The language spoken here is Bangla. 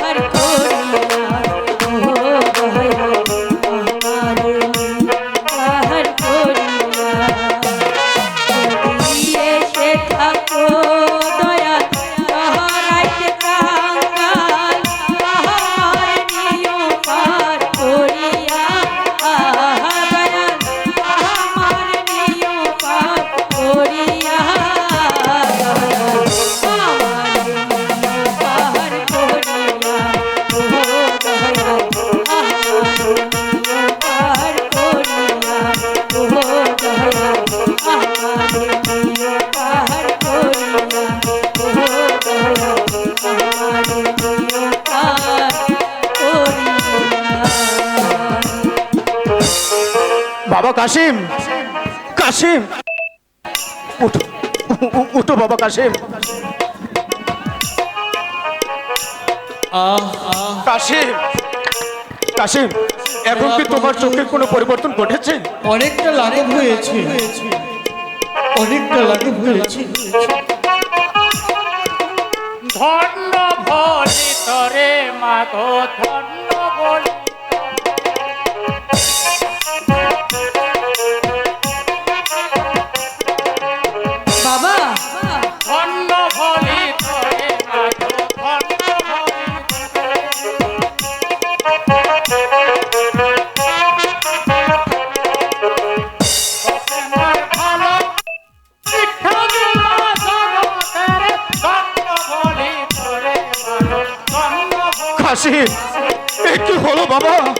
हर বাবা কাশিম। কাশিম। উঠো। বাবা কাশিম। কাশিম। কাশিম এখন কি তোমার চোখের কোনো পরিবর্তন ঘটেছে? অনেকটা লাঘব হয়েছে। অনেকটা লাঘব হয়েছে। ধন্য ভরে তরে মাগো ধন্য আসি একটু হলো বাবা।